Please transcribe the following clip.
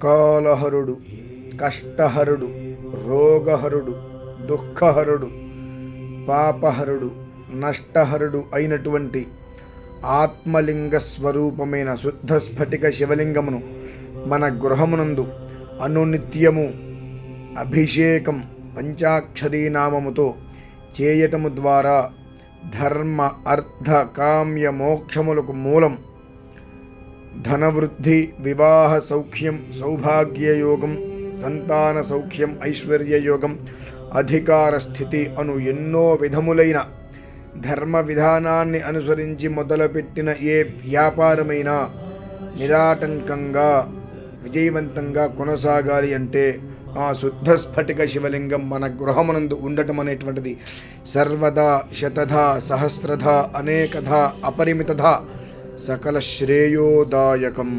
కాలహరుడు కష్టహరుడు రోగహరుడు దుఃఖహరుడు పాపహరుడు నష్టహరుడు అయినటువంటి ఆత్మలింగ స్వరూపమైన శుద్ధ స్ఫటిక శివలింగమును మన గృహమునందు అనునిత్యము అభిషేకం పంచాక్షరీ నామముతో చేయటము ద్వారా ధర్మ అర్థ కామ్య మోక్షములకు మూలం ధనవృద్ధి వివాహ సౌఖ్యం సౌభాగ్యయోగం సంతాన సౌఖ్యం ఐశ్వర్యయోగం అధికార స్థితి అను ఎన్నో విధములైన ధర్మ విధానాన్ని అనుసరించి మొదలుపెట్టిన ఏ వ్యాపారమైనా నిరాటంకంగా విజయవంతంగా కొనసాగాలి అంటే ఆ శుద్ధ స్ఫటిక శివలింగం మన గృహమునందు ఉండటం అనేటువంటిది సర్వదా శతధ సహస్రధ అనేకధ అపరిమితధ సకల శ్రేయోదాయకం.